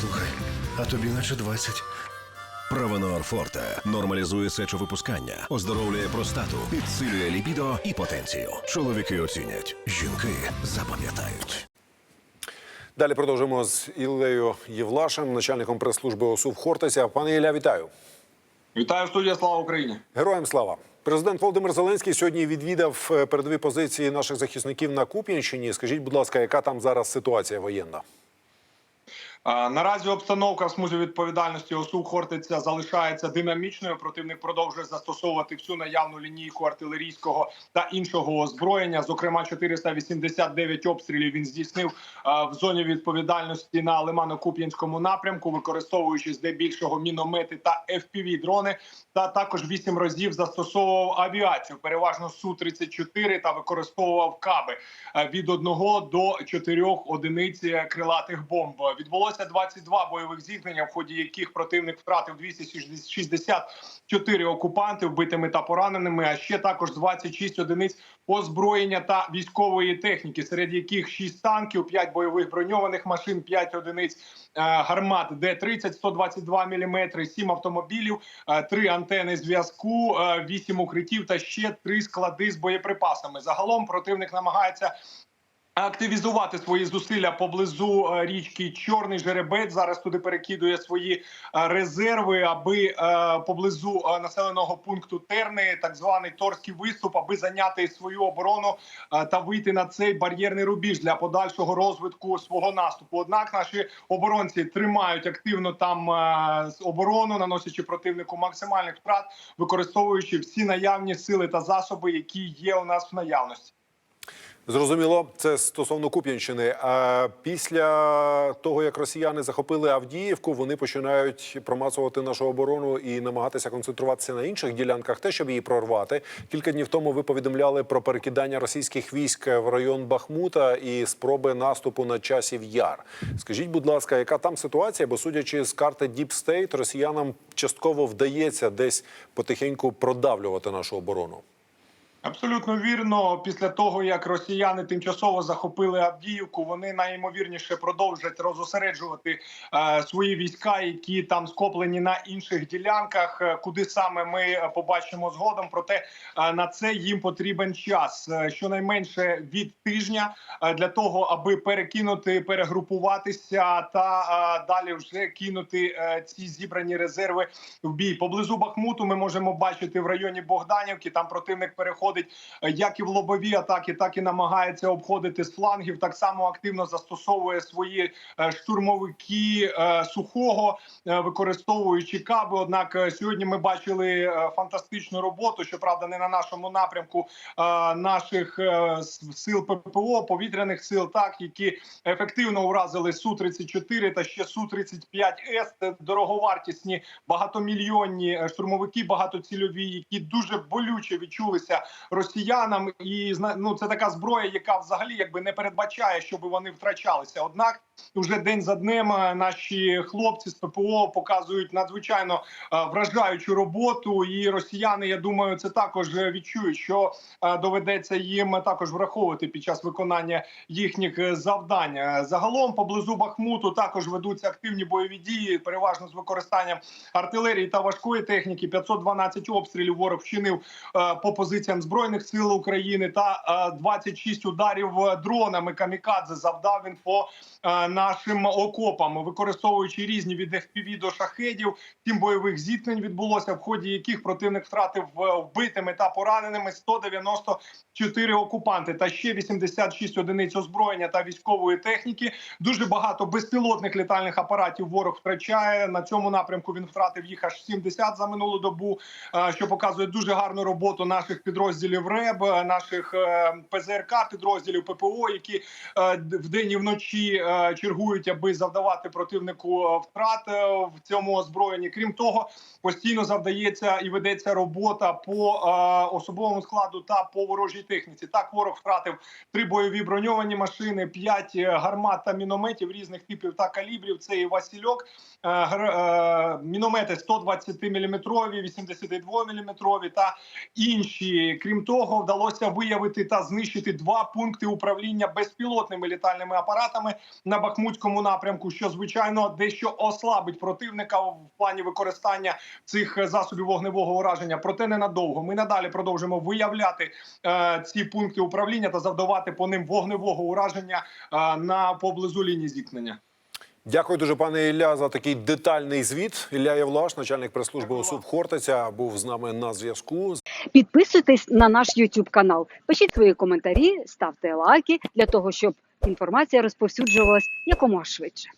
Слухай, а тобі наче 20. Правонор Форте нормалізує сечовипускання, оздоровлює простату, підсилює лібідо і потенцію. Чоловіки оцінять, жінки запам'ятають. Далі продовжуємо з Іллею Євлашем, начальником прес-служби ОСУ в Хортиця. Пане Ілля, вітаю. Вітаю студія, слава Україні. Героям слава. Президент Володимир Зеленський сьогодні відвідав е, передові позиції наших захисників на Куп'янщині. Скажіть, будь ласка, яка там зараз ситуація воєнна? А, Наразі обстановка в смузі відповідальності ОСУ Хортиця залишається динамічною. Противник продовжує застосовувати всю наявну лінійку артилерійського та іншого озброєння. Зокрема, 489 обстрілів він здійснив в зоні відповідальності на Лимано-Куп'янському напрямку, використовуючи здебільшого міномети та fpv дрони. Та також 8 разів застосовував авіацію, переважно су 34 та використовував каби е, від 1 до 4 одиниць е, крилатих бомб. Відбулося 22 бойових зіткнення, в ході яких противник втратив 264 окупанти вбитими та пораненими. А ще також 26 одиниць озброєння та військової техніки, серед яких 6 танків, 5 бойових броньованих машин, 5 одиниць е, гармат Д-30, 122 мм, 7 автомобілів, 3 антени зв'язку, 8 укриттів та ще 3 склади з боєприпасами. Загалом противник намагається активізувати свої зусилля поблизу е, річки Чорний Жеребець. Зараз туди перекидує свої е, резерви, аби е, поблизу населеного пункту Терни, так званий торський виступ, аби зайняти свою оборону та вийти на цей бар'єрний рубіж для подальшого розвитку свого наступу. Однак наші оборонці тримають активно там оборону, наносячи противнику максимальних втрат, використовуючи всі наявні сили та засоби, які є у нас в наявності. Зрозуміло, це стосовно Куп'янщини. А після того, як росіяни захопили Авдіївку, вони починають промацувати нашу оборону і намагатися концентруватися на інших ділянках, те, щоб її прорвати. Кілька днів тому ви повідомляли про перекидання російських військ в район Бахмута і спроби наступу на часів яр. Скажіть, будь ласка, яка там ситуація? Бо судячи з карти Deep State, росіянам частково вдається десь потихеньку продавлювати нашу оборону. Абсолютно вірно. Після того як росіяни тимчасово захопили Авдіївку, вони найімовірніше продовжать розосереджувати е, свої війська, які там скоплені на інших ділянках. Е, Куди саме ми побачимо згодом. Проте е, на це їм потрібен час, е, щонайменше від тижня, е, для того, аби перекинути, перегрупуватися та е, далі вже кинути е, ці зібрані резерви в бій. Поблизу Бахмуту ми можемо бачити в районі Богданівки. Там противник переходить е, як і в лобові атаки, так і намагається обходити з флангів. Так само активно застосовує свої е, штурмовики е, сухого, використовуючи каби. Однак сьогодні ми бачили фантастичну роботу. Щоправда, не на нашому напрямку наших сил ППО, повітряних сил, так які ефективно вразили су 34 та ще су 35 С. Це дороговартісні багатомільйонні штурмовики, багатоцільові, які дуже болюче відчулися росіянам. І ну, це така зброя, яка взагалі якби не передбачає, щоб вони втрачалися. Однак вже день за днем е, наші хлопці з ППО показують надзвичайно е, вражаючу роботу. І росіяни, я думаю, це також е, відчують, що доведеться їм також враховувати під час виконання їхніх завдань. Загалом поблизу Бахмуту також ведуться активні бойові дії, переважно з використанням артилерії та важкої техніки. 512 обстрілів ворог вчинив по позиціям збройних сил України та е, 26 ударів е, дронами камікадзе завдав він по е, нашим окопам, використовуючи різні від FPV до шахедів. Сім бойових зіткнень відбулося, в ході яких противник втратив е, вбитими та пораненими 194 окупанти та ще 86 одиниць озброєння та військової техніки. Дуже багато безпілотних літальних апаратів ворог втрачає на цьому напрямку. Він втратив їх аж 70 за минулу добу, е, що показує дуже гарну роботу наших підрозділів РЕБ, е, наших е, ПЗРК підрозділів ППО, які е, вдень і вночі е, чергують, аби завдавати противнику втрат в цьому озброєнні. Крім того, постійно завдається і ведеться робота по особовому складу та по ворожій техніці. Так ворог втратив три бойові броньовані машини, п'ять гармат та мінометів різних типів та калібрів. Це і Васильок, міномети 120 мм, 82 мм та інші. Крім того, вдалося виявити та знищити два пункти управління безпілотними літальними апаратами на Бахмутському напрямку, що звичайно дещо ослабить противника в плані використання цих е, засобів вогневого ураження. Проте ненадовго. Ми надалі продовжимо виявляти е, ці пункти управління та завдавати по ним вогневого ураження е, на поблизу лінії зіткнення. Дякую дуже, пане Ілля, за такий детальний звіт. Ілля Євлаш, начальник прес-служби ОСУП Хортиця, був з нами на зв'язку. Підписуйтесь на наш YouTube канал, пишіть свої коментарі, ставте лайки для того, щоб інформація розповсюджувалась якомога швидше.